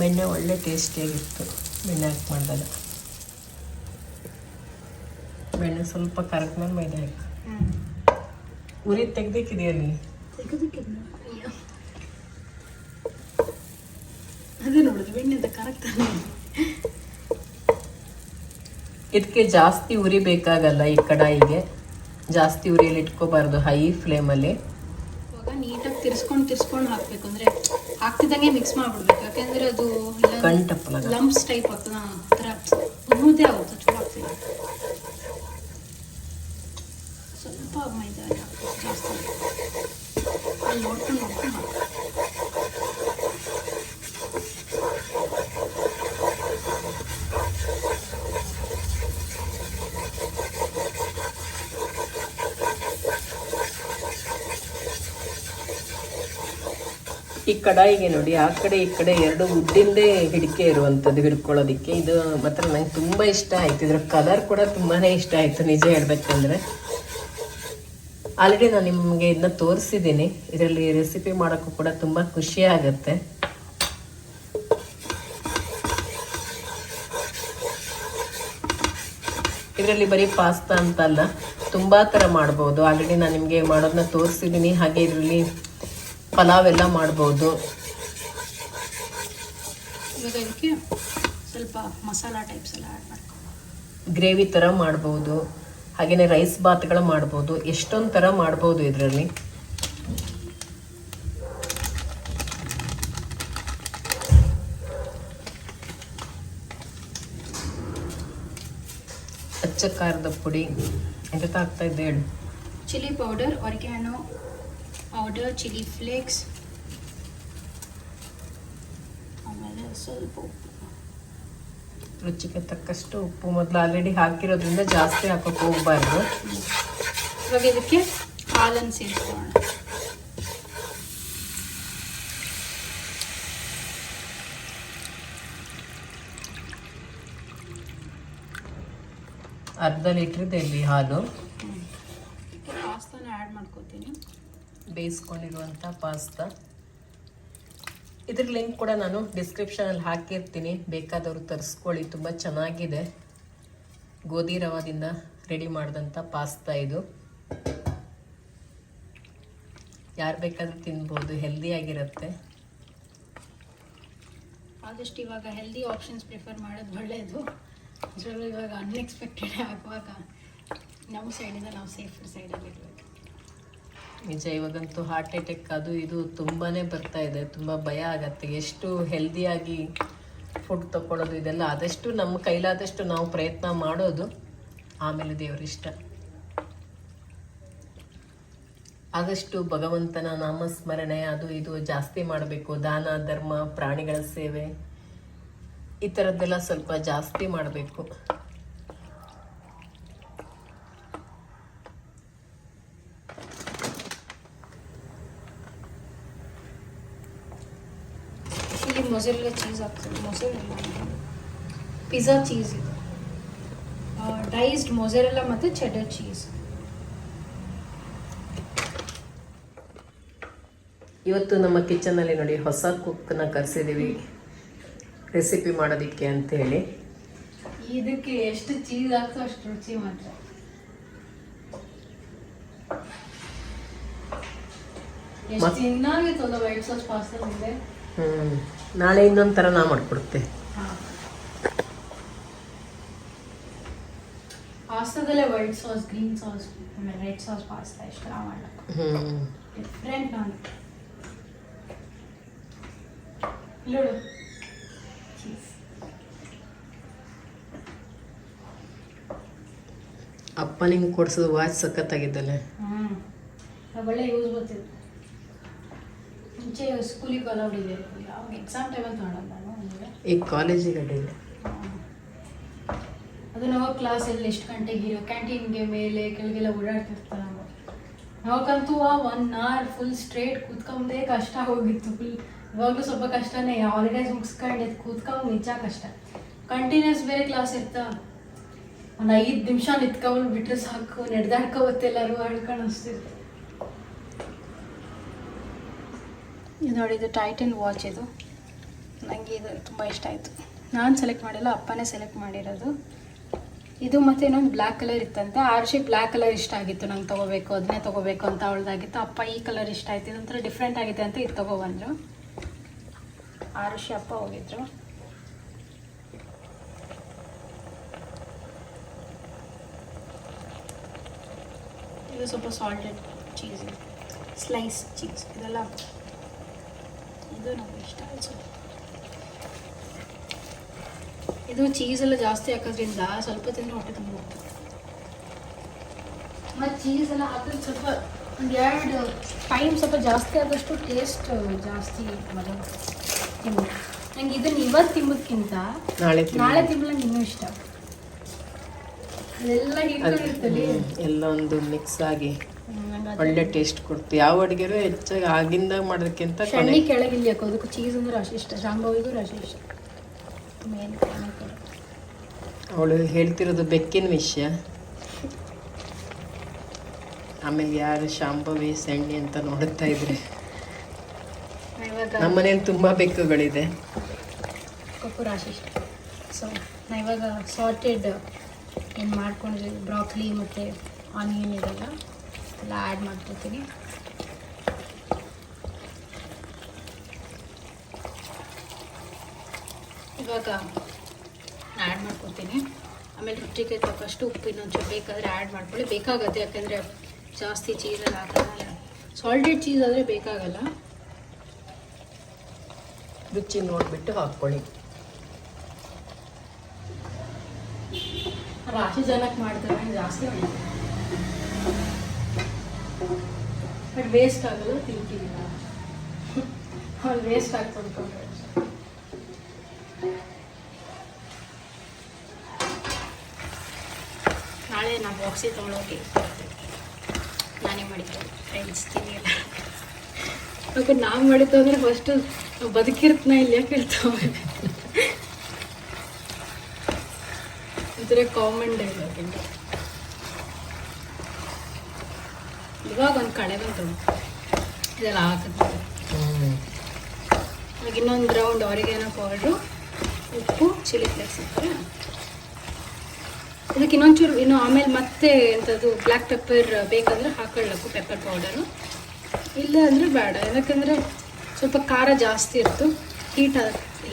ಬೆಣ್ಣೆ ಒಳ್ಳೆ ಟೇಸ್ಟಿಯಾಗಿರ್ತದೆ ಬೆಣ್ಣೆ ಹಾಕಿ ಮಾಡಿದಾಗ. ಬೆಣ್ಣೆ ಸ್ವಲ್ಪ ಕರಗ್ಮೇಲೆ ಮೈದಾ ಹಾಕಿ. ಉರಿ ತೆಗ್ದಿಕ್ಕಿದೆಯಲ್ಲಿ ಅಯ್ಯೋ. ಅದೇ ನೋಡಿದ್ರೆ ಬೆಣ್ಣೆ ಅಂತ ಕರೆಕ್ಟ್ ಇದಕ್ಕೆ ಜಾಸ್ತಿ ಉರಿ ಬೇಕಾಗಲ್ಲ ಈ ಕಡಾಯಿಗೆ? ಜಾಸ್ತಿ ಉರಿಯಲ್ಲಿ ಇಟ್ಕೋಬಾರ್ದು ಹೈ ಫ್ಲೇಮಲ್ಲಿ. ಇವಾಗ ನೀಟಾಗಿ ತಿರ್ಸ್ಕೊಂಡು ತಿರ್ಸ್ಕೊಂಡು ಹಾಕ್ಬೇಕು. ಅಂದ್ರೆ ಹಾಕ್ತಿದ್ದಂಗೆ ಮಿಕ್ಸ್ ಮಾಡ್ಬಿಡ್ಬೇಕು. ಯಾಕೆಂದ್ರೆ ಅದು ಲಂಪ್ಸ್ ಟೈಪ್ ಆಗ್ತದೆ. ಆ ಥರ ಮುದ್ದೆ ಆಗುತ್ತೆ ಚಲೋ ಆಗ್ತದೆ ಸ್ವಲ್ಪ ಈ ಕಡಾಯಿಗೆ ನೋಡಿ, ಆ ಕಡೆ ಈ ಕಡೆ ಎರಡು ಉದ್ದಿಂದೇ ಹಿಡಿಕೆ ಇರುವಂಥದ್ದು ಹಿಡ್ಕೊಳ್ಳೋದಿಕ್ಕೆ. ಇದು ಮಾತ್ರ ನಂಗೆ ತುಂಬ ಇಷ್ಟ ಆಯ್ತು. ಇದರ ಕಲರ್ ಕೂಡ ತುಂಬಾ ಇಷ್ಟ ಆಯ್ತು, ನಿಜ ಹೇಳ್ಬೇಕಂದ್ರೆ. ಆಲ್ರೆಡಿ ನಾನು ನಿಮಗೆ ಇದನ್ನ ತೋರಿಸಿದ್ದೀನಿ ಇದರಲ್ಲಿ ರೆಸಿಪಿ ಮಾಡೋಕ್ಕೂ ಕೂಡ ತುಂಬ ಖುಷಿ ಆಗುತ್ತೆ ಇದರಲ್ಲಿ ಬರೀ ಪಾಸ್ತಾ ಅಂತಲ್ಲ ತುಂಬ ಥರ ಮಾಡ್ಬೋದು. ಆಲ್ರೆಡಿ ನಾನು ನಿಮಗೆ ಮಾಡೋದನ್ನ ತೋರಿಸಿದ್ದೀನಿ ಹಾಗೆ ಇದರಲ್ಲಿ ಪಲಾವ್ ಎಲ್ಲ ಮಾಡ್ಬೋದು. ಇವಾಗ ಇದಕ್ಕೆ ಸ್ವಲ್ಪ ಮಸಾಲ ಟೈಪ್ಸ್ ಎಲ್ಲ ಆ್ಯಡ್ ಗ್ರೇವಿ ಥರ ಮಾಡ್ಬೋದು. ಹಾಗೆಯೇ ರೈಸ್ ಬಾತ್ಗಳು ಮಾಡ್ಬೋದು. ಎಷ್ಟೊಂದು ಥರ ಮಾಡ್ಬೋದು ಇದರಲ್ಲಿ. ಅಚ್ಚ ಖಾರದ ಪುಡಿ. ಎಂತ ಆಗ್ತಾ ಇದೆ ಹೇಳು. Chilli powder oregano powder chilli flakes ಆಮೇಲೆ ಸ್ವಲ್ಪ ರುಚಿಗೆ ತಕ್ಕಷ್ಟು ಉಪ್ಪು ಮೊದಲು ಆಲ್ರೆಡಿ ಹಾಕಿರೋದ್ರಿಂದ ಜಾಸ್ತಿ ಹಾಕೋಕೆ ಹೋಗ್ಬಾರ್ದು. ಇವಾಗ ಇದಕ್ಕೆ ಹಾಲನ್ನು ಸೇರಿಸ್ಕೊಳ್ಳೋಣ ಅರ್ಧ ಲೀಟ್ರದ್ದು ಇಲ್ಲಿ ಹಾಲು. ಪಾಸ್ತಾನ ಆ್ಯಡ್ ಮಾಡ್ಕೋತೀನಿ. ಬೇಯಿಸ್ಕೊಂಡಿರುವಂಥ ಪಾಸ್ತಾ. ಇದ್ರ ಲಿಂಕ್ ಕೂಡ ನಾನು ಡಿಸ್ಕ್ರಿಪ್ಷನಲ್ಲಿ ಹಾಕಿರ್ತೀನಿ. ಬೇಕಾದವರು ತರಿಸ್ಕೊಳ್ಳಿ, ತುಂಬ ಚೆನ್ನಾಗಿದೆ. ಗೋಧಿ ರವಾದಿಂದ ರೆಡಿ ಮಾಡಿದಂಥ ಪಾಸ್ತಾ ಇದು. ಯಾರು ಬೇಕಾದರೂ ತಿನ್ಬೋದು ಹೆಲ್ದಿಯಾಗಿರುತ್ತೆ ಆದಷ್ಟು ಇವಾಗ ಹೆಲ್ದಿ ಆಪ್ಷನ್ಸ್ ಪ್ರಿಫರ್ ಮಾಡೋದು ಒಳ್ಳೆಯದು ಅದರಲ್ಲೂ ಇವಾಗ ಅನ್ಎಕ್ಸ್ಪೆಕ್ಟೆಡ್ ಆಗುವಾಗ, ನಮ್ಮ ಸೈಡಿಂದ ನಾವು ಸೇಫ್ ಸೈಡಲ್ಲಿ ಇರಬೇಕು. ನಿಜ, ಇವಾಗಂತೂ ಹಾರ್ಟ್ ಅಟ್ಯಾಕ್ ಅದು ಇದು ತುಂಬಾ ಬರ್ತಾ ಇದೆ. ತುಂಬ ಭಯ ಆಗತ್ತೆ. ಎಷ್ಟು ಹೆಲ್ದಿಯಾಗಿ ಫುಡ್ ತಗೊಳ್ಳೋದು ಇದೆಲ್ಲ ಆದಷ್ಟು ನಮ್ಮ ಕೈಲಾದಷ್ಟು ನಾವು ಪ್ರಯತ್ನ ಮಾಡೋದು ಆಮೇಲೆ ದೇವರಿಷ್ಟ ಆದಷ್ಟು ಭಗವಂತನ ನಾಮಸ್ಮರಣೆ, ಅದು ಇದು ಜಾಸ್ತಿ ಮಾಡಬೇಕು. ದಾನ, ಧರ್ಮ, ಪ್ರಾಣಿಗಳ ಸೇವೆ, ಈ ಥರದ್ದೆಲ್ಲ ಸ್ವಲ್ಪ ಜಾಸ್ತಿ ಮಾಡಬೇಕು. ಮೊಸರೆಲ್ಲ ಚೀಸ್ ಹಾಕ್ತೀವಿ ಮೊಸರೆಲ್ಲ ಪಿಜ್ಜಾ ಚೀಸ್ ಇದು ಡೈಸ್ಡ್ ಮೊಸರೆಲ್ಲ ಮತ್ತು ಚೆಡರ್ ಚೀಸ್ ಇವತ್ತು ನಮ್ಮ ಕಿಚನಲ್ಲಿ ನೋಡಿ ಹೊಸ ಕುಕ್ಕನ್ನ ಕರೆಸಿದ್ದೀವಿ ರೆಸಿಪಿ ಮಾಡೋದಕ್ಕೆ ಅಂತೇಳಿ ಇದಕ್ಕೆ ಎಷ್ಟು ಚೀಸ್ ಹಾಕ್ತೋ ಅಷ್ಟು ರುಚಿ ಮಾತ್ರ. ಎಷ್ಟು ಚೆನ್ನಾಗಿತ್ತು ವೈಟ್ ಸಾಸ್ ಪಾಸ್ತಾ ಹ್ಞೂ ನಾಳೆ ಇನ್ನೊಂದು ಥರ ನಾ ಮಾಡಿಕೊಡ್ತೆ ಪಾಸ್ತಾದಲ್ಲೇ ವೈಟ್ ಸಾಸ್ ಗ್ರೀನ್ ಸಾಸ್ ಆಮೇಲೆ ರೆಡ್ ಸಾಸ್ ಪಾಸ್ತಾ ಇಷ್ಟ ಮಾಡಲ್ಲ ಡಿಫ್ರೆಂಟ್ ನಾನು. ನೋಡು ಅಪ್ಪ ನಿಂಗೆ ಕೊಡ್ಸೋದು ವಾಚ್ ಸಖತ್ತಾಗಿದ್ದಲ್ಲ. ಹ್ಞೂ ಒಳ್ಳೆ ಯೂಸ್ ಗೊತ್ತಿತ್ತು ಮುಂಚೆ ಸ್ಕೂಲಿಗೆ ಇದೆ ಅವಾಗ ಎಕ್ಸಾಮ್ ಟೈಮಲ್ಲಿ ತೊಗೊಳಲ್ಲ ನಾನು ಈಗ ಕಾಲೇಜಿಗೆ ಅಡ್ಡಿಲ್ಲ ಅದು. ನಾವು ಕ್ಲಾಸಲ್ಲಿ ಎಷ್ಟು ಗಂಟೆಗೆ ಇರೋ ಕ್ಯಾಂಟೀನ್ಗೆ ಮೇಲೆ ಕೆಳಗೆಲ್ಲ ಓಡಾಡ್ತಿರ್ತಾರೆ ನಾವು ಆ ಒನ್ ಅವರ್ ಫುಲ್ ಸ್ಟ್ರೇಟ್ ಕೂತ್ಕೊಂಡೇ ಕಷ್ಟ ಹೋಗಿತ್ತು ಫುಲ್ ಇವಾಗಲೂ ಸ್ವಲ್ಪ ಕಷ್ಟನೇ ಹಾಲಿಡೇಸ್ ಮುಗಿಸ್ಕೊಂಡು ಕೂತ್ಕೊಂಡು ನಿಜ ಕಷ್ಟ. ಕಂಟಿನ್ಯೂಸ್ ಬೇರೆ ಕ್ಲಾಸ್ ಇರ್ತಾ. ಒಂದು ಐದು ನಿಮಿಷ ನಿತ್ಕೊಂಡು ಬಿಟ್ರೆ ಸಾಕು ನಡೆದಾಡ್ಕೋಬತ್ತೆಲ್ಲರೂ ಆಡ್ಕೊಂಡು ಅನಿಸ್ತಿತ್ತು ಇದು ನೋಡಿ, ಇದು ಟೈಟನ್ ವಾಚ್ ಇದು. ನನಗೆ ಇದು ತುಂಬ ಇಷ್ಟ ಆಯಿತು. ನಾನು ಸೆಲೆಕ್ಟ್ ಮಾಡಿಲ್ಲ, ಅಪ್ಪನೇ ಸೆಲೆಕ್ಟ್ ಮಾಡಿರೋದು. ಇದು ಮತ್ತೆ ಇನ್ನೊಂದು ಬ್ಲ್ಯಾಕ್ ಕಲರ್ ಇತ್ತಂತೆ. ಆರ್ಷಿ ಬ್ಲ್ಯಾಕ್ ಕಲರ್ ಇಷ್ಟ ಆಗಿತ್ತು. ನಂಗೆ ತೊಗೋಬೇಕು ಅದನ್ನೇ ತೊಗೋಬೇಕು ಅಂತ ಅವಳ್ದಾಗಿತ್ತು. ಅಪ್ಪ ಈ ಕಲರ್ ಇಷ್ಟ ಆಯ್ತು. ಇದೊಂಥರ ಡಿಫ್ರೆಂಟ್ ಆಗಿದೆ ಅಂತ ಇದು ತೊಗೊಬಂದರು ಆರುಷಿ ಅಪ್ಪ ಹೋಗಿದ್ರು. ಇದು ಸ್ವಲ್ಪ ಸಾಲ್ಟೆಡ್ ಚೀಸ್ ಸ್ಲೈಸ್ ಚೀಸ್ ಇದೆಲ್ಲ ಇದು ನಮ್ಗೆ ಇಷ್ಟ ಆಯ್ತು ಇದು ಚೀಸ್ ಎಲ್ಲ ಜಾಸ್ತಿ ಹಾಕೋದ್ರಿಂದ ಸ್ವಲ್ಪ ತಿಂದ್ರೆ ಹೊಟ್ಟೆ ತುಂಬ ಮತ್ತು ಚೀಸ್ ಎಲ್ಲ ಹಾಕಿದ್ರೆ ಸ್ವಲ್ಪ ಒಂದು ಎರಡು ಟೈಮ್ ಸ್ವಲ್ಪ ಜಾಸ್ತಿ ಆದಷ್ಟು ಟೇಸ್ಟ್ ಜಾಸ್ತಿ ತಿಂದು ನಂಗೆ ಇದನ್ನ ಇವತ್ತು ತಿಂಬೋದ್ಕಿಂತ ನಾಳೆ ನಾಳೆ ತಿಂಬಲಂಗೆ ಇನ್ನೂ ಇಷ್ಟ. ಅದೆಲ್ಲ ಹಿಡ್ಕೊಂಡಿರ್ತದೆ ಎಲ್ಲ ಒಂದು ಮಿಕ್ಸ್ ಆಗಿ. ಒಳ್ಳೆ ಟೇಸ್ಟ್ ಕೊಡ್ತೀವಿ. ಯಾವ ಅಡುಗೆರೂ ಹೆಚ್ಚಾಗಿ ಆಗಿಂದ ಮಾಡೋದಕ್ಕಿಂತ ಶಣ್ಣಿ ಕೆಳಗಿಲ್ಲಿ ಹಾಕೋದಕ್ಕೂ ಚೀಸ್ ಅಂದ್ರೆ ಅಷ್ಟು ಇಷ್ಟ. ಶಾಂಭವಿಗೂ ಅಷ್ಟು ಇಷ್ಟ. ಮೇನ್ ಅವಳು ಹೇಳ್ತಿರೋದು ಬೆಕ್ಕಿನ ವಿಷಯ. ಆಮೇಲೆ ಯಾರು ಶಾಂಭವಿ ಸಣ್ಣಿ ಅಂತ ನೋಡುತ್ತಾ ಇದ್ರೆ. ನಮ್ಮ ಮನೇಲಿ ತುಂಬ ಬೆಕ್ಕುಗಳಿದೆ. ಸೊ ನಾ ಇವಾಗ ಸಾರ್ಟೆಡ್ ಏನು ಮಾಡ್ಕೊಂಡಿದ್ದೀವಿ? ಬ್ರಾಕ್ಲಿ ಮತ್ತು ಆನಿಯನ್ ಇದೆಲ್ಲ. ಎಲ್ಲ ಆ್ಯಡ್ ಮಾಡ್ಕೊತೀನಿ. ಇವಾಗ ಆ್ಯಡ್ ಮಾಡ್ಕೊತೀನಿ. ಆಮೇಲೆ ರುಚಿಗೆ ತಕ್ಕಷ್ಟು ಉಪ್ಪು ಇನ್ನೊಂಚೂರು ಬೇಕಾದರೆ ಆ್ಯಡ್ ಮಾಡ್ಕೊಳ್ಳಿ. ಬೇಕಾಗುತ್ತೆ ಯಾಕೆಂದರೆ ಜಾಸ್ತಿ ಚೀಸಲ್ಲಿ ಹಾಕೋಲ್ಲ. ಸಾಲ್ಟೆಡ್ ಚೀಸ್ ಆದರೆ ಬೇಕಾಗಲ್ಲ. ರುಚಿ ನೋಡಿಬಿಟ್ಟು ಹಾಕ್ಕೊಳ್ಳಿ. ರಾಶಿ ಜನಕ್ಕೆ ಮಾಡ್ತಾರೆ ಜಾಸ್ತಿ ಮಾಡ್ತಾರೆ ಬಟ್ ವೇಸ್ಟ್ ಆಗಲ್ಲ ತಿಂತಿಲ್ಲ ಅವ್ನು ವೇಸ್ಟ್ ಆಗಿ ತಂದ್ಕೊಂಡ್ರೆ ನಾಳೆ ನಾವು ಬಾಕ್ಸಿ ತೊಗೊಳೋಕೆ ನಾನೇ ಮಾಡಿದ್ದೆ. ಫ್ರೆಂಡ್ಸ್ ತಿನ್ನಿಲ್ಲ. ಯಾಕೆ ನಾವು ಮಾಡಿದ್ದು ಅಂದರೆ ಫಸ್ಟು ಬದುಕಿರ್ತನ ಇಲ್ಲ ಯಾಕೆ ಹೇಳ್ತಾವೆ ಅಂದರೆ ಕಾಮನ್ ಡೈಲಾಗ್ ಇಂದ ಇವಾಗ ಒಂದು ಕಡೆ ಬಂತು. ಇದೆಲ್ಲ ಹಾಕುತ್ತೆ ಇವಾಗ ಇನ್ನೊಂದು ರೌಂಡ್ ಅವರಿಗೇನೋ ಪೌಡ್ರು ಉಪ್ಪು ಚಿಲ್ಲಿ ಫ್ಲೇಕ್ಸ್ ಹಾಕ್ತಾರೆ. ಇದಕ್ಕೆ ಇನ್ನೊಂಚೂರು, ಇನ್ನು ಆಮೇಲೆ ಮತ್ತೆ ಎಂಥದ್ದು ಬ್ಲ್ಯಾಕ್ ಪೆಪ್ಪರ್ ಬೇಕಂದ್ರೆ ಹಾಕೊಳ್ಳಬೇಕು ಪೆಪ್ಪರ್ ಪೌಡರು ಇಲ್ಲ ಅಂದರೆ ಬೇಡ. ಯಾಕಂದರೆ ಸ್ವಲ್ಪ ಖಾರ ಜಾಸ್ತಿ ಇತ್ತು. ಹೀಟ್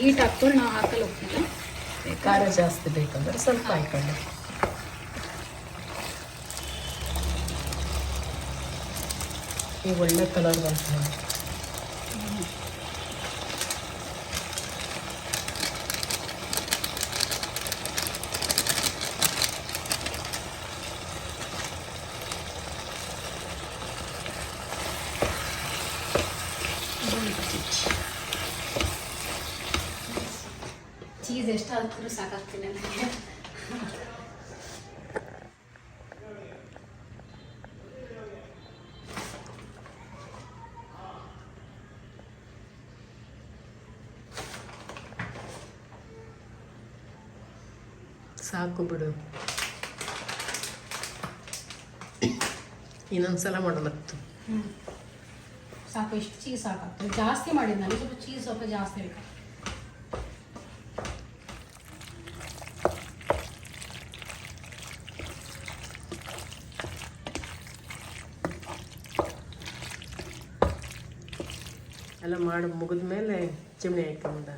ಹೀಟ್ ಹಾಕ್ಕೊಂಡು ನಾವು ಹಾಕಲು ಹೋಗ್ತಿಲ್ಲ. ಖಾರ ಜಾಸ್ತಿ ಬೇಕಂದ್ರೆ ಸ್ವಲ್ಪ ಹಾಕೊಳ್ಳಿ ಈಗ ಒಳ್ಳೆ ಕಲರ್ ಬಂತು ನೋಡಿ. ಚೀಸ್ ಎಷ್ಟಾದ್ರೂ ಸಾಕಾಗ್ತೀನಿ ನನಗೆ ಸಾಕು ಬಿಡು. ಇನ್ನೊಂದ್ಸಲ ಮಾಡೋಣ. ಸಾಕು ಎಷ್ಟು ಚೀಸ್ ಸಾಕಾಗ್ತದೆ. ಜಾಸ್ತಿ ಮಾಡಿದ ನನಗೆ ಸ್ವಲ್ಪ ಚೀಸ್ ಸ್ವಲ್ಪ ಜಾಸ್ತಿ ಬೇಕು? ಎಲ್ಲ ಮಾಡಿ ಮುಗಿದ ಮೇಲೆ ಚಿಮಣಿ ಹಾಕೊಂಡ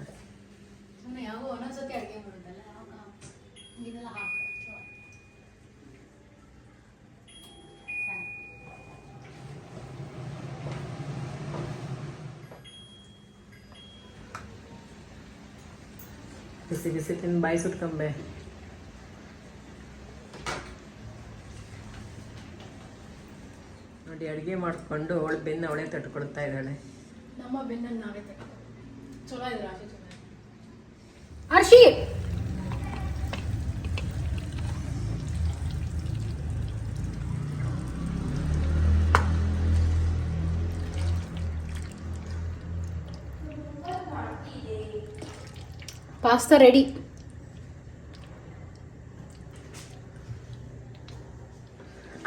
ಸುಮ್ಮನೆ ಯಾವ ಒಂದೊಂದ್ಸತಿ ಅಡುಗೆ ಮಾಡೋದಲ್ಲ ಅವಾಗ ಇದೆಲ್ಲ ಹಾಕ ಬಿಸಿ ತಿಂದು ಬಾಯಿ ಸುಟ್ಕೊಂಬೆ ನೋಡಿ ಅಡುಗೆ ಮಾಡಿಕೊಂಡು ಅವಳು ಬೆನ್ನು ಅವಳೇ ತಟ್ಕೊಡ್ತಾ ಇದ್ದಾಳೆ. ನಮ್ಮ ಬೆನ್ನನ್ನು ನಾವೇ ತಗೊಂಡು ಚಲೋ ಇದ್ರೆ ಚಲೋ ಇದೆ. ಪಾಸ್ತಾ ರೆಡಿ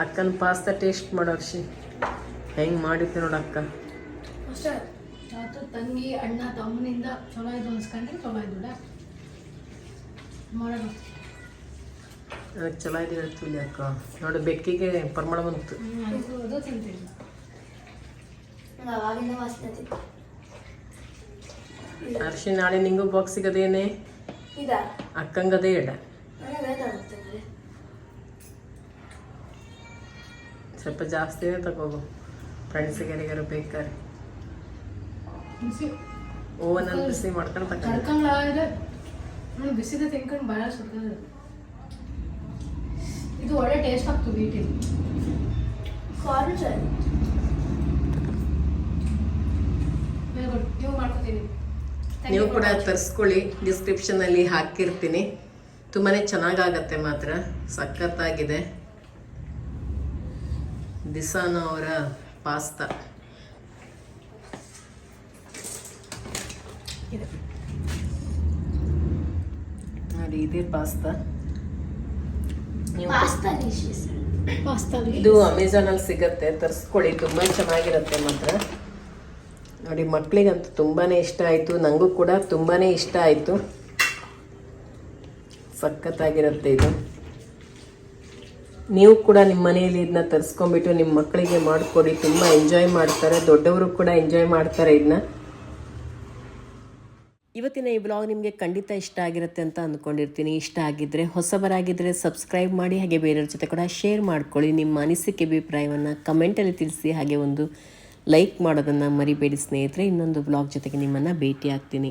ಅಕ್ಕನ ಪಾಸ್ತಾ ಟೇಸ್ಟ್ ಮಾಡೋ ಅರ್ಷಿ ಹೆಂಗೆ ಮಾಡಿದ್ದೆ ನೋಡು ಅಕ್ಕ. ಅಷ್ಟೇ ಆತು ತಂಗಿ ಅಣ್ಣ ತಮ್ಮನಿಂದ ಚಲೋ ಇದು ಅನ್ಸ್ಕೊಂಡ್ರೆ ಚಲೋ ಇದು ಬಿಡ. ಮಾಡೋಣ ನನಗೆ ಚಲೋ ಇದೆ ಹೇಳ್ತೀವಿ ಅಕ್ಕ. ನೋಡು ಬೆಕ್ಕಿಗೆ ಪರಿಮಳ ಬಂತು ಅದು ತಿಂತೀನಿ. ಅವಾಗಿಂದ ವಾಸನೆ ಅರ್ಶಿ ನಾಳೆ ನಿಂಗೂ ಬಾಕ್ಸ್ ಸಿಗದೇನೆ ಇದ? ಅಕ್ಕಂಗದೇ ಇಡ ಸ್ವಲ್ಪ ಜಾಸ್ತಿನೇ ತಗೋಬೋ ಫ್ರೆಂಡ್ಸಿಗೆ ಯಾರಿಗಾರು ಬೇಕಾರೆ. ಬಿಸಿ. ಓವನ್ ಅಲ್ಲಿ ಬಿಸಿ ಮಾಡ್ಕೊಂಡು ತಗೊಂಡು ಬಿಸಿದ ತಿನ್ಕೊಂಡು ಭಾಳ ಇದು ಒಳ್ಳೆ ಟೇಸ್ಟ್ ಆಗ್ತದೆ ಇದು ಕಾರ್ನ್ ಚೆನ್ನಾಗಿ ಮಾಡ್ಕೋತೀನಿ. ನೀವು ಕೂಡ ತರಿಸ್ಕೊಳ್ಳಿ ಡಿಸ್ಕ್ರಿಪ್ಷನಲ್ಲಿ ಹಾಕಿರ್ತೀನಿ. ತುಂಬಾ ಚೆನ್ನಾಗಾಗತ್ತೆ ಮಾತ್ರ ಸಖತ್ತಾಗಿದೆ. ದಿಸಾನ ಅವರ ಪಾಸ್ತಾ. ಇದೆ ನೋಡಿ ಇದೇ ಪಾಸ್ತಾ. ನೀವು ಪಾಸ್ತಾ ಡಿಶಸ್ ಪಾಸ್ತಾ ಇದು ಅಮೆಝಾನಲ್ಲಿ ಸಿಗತ್ತೆ ತರಿಸ್ಕೊಳ್ಳಿ ತುಂಬ ಚೆನ್ನಾಗಿರುತ್ತೆ ಮಾತ್ರ. ನೋಡಿ ಮಕ್ಕಳಿಗಂತೂ ತುಂಬಾ ಇಷ್ಟ ಆಯಿತು. ನನಗೂ ಕೂಡ ತುಂಬಾ ಇಷ್ಟ ಆಯಿತು. ಸಖತ್ತಾಗಿರುತ್ತೆ ಇದು. ನೀವು ಕೂಡ ನಿಮ್ಮ ಮನೆಯಲ್ಲಿ ಇದನ್ನ ತರಿಸ್ಕೊಂಡ್ಬಿಟ್ಟು ನಿಮ್ಮ ಮಕ್ಕಳಿಗೆ ಮಾಡಿಕೊಡಿ. ತುಂಬ ಎಂಜಾಯ್ ಮಾಡ್ತಾರೆ. ದೊಡ್ಡವರು ಕೂಡ ಎಂಜಾಯ್ ಮಾಡ್ತಾರೆ ಇದನ್ನ ಇವತ್ತಿನ ಈ ಬ್ಲಾಗ್ ನಿಮಗೆ ಖಂಡಿತ ಇಷ್ಟ ಆಗಿರುತ್ತೆ ಅಂತ ಅಂದ್ಕೊಂಡಿರ್ತೀನಿ ಇಷ್ಟ ಆಗಿದ್ದರೆ ಹೊಸಬರಾಗಿದ್ದರೆ ಸಬ್ಸ್ಕ್ರೈಬ್ ಮಾಡಿ, ಹಾಗೆ ಬೇರೆಯವ್ರ ಜೊತೆ ಕೂಡ ಶೇರ್ ಮಾಡ್ಕೊಳ್ಳಿ. ನಿಮ್ಮ ಅನಿಸಿಕೆ, ಅಭಿಪ್ರಾಯವನ್ನು ಕಮೆಂಟಲ್ಲಿ ತಿಳಿಸಿ. ಹಾಗೆ ಒಂದು ಲೈಕ್ ಮಾಡೋದನ್ನು ಮರಿಬೇಡಿ ಸ್ನೇಹಿತರೆ. ಇನ್ನೊಂದು ಬ್ಲಾಗ್ ಜೊತೆಗೆ ನಿಮ್ಮನ್ನು ಭೇಟಿ ಆಗ್ತೀನಿ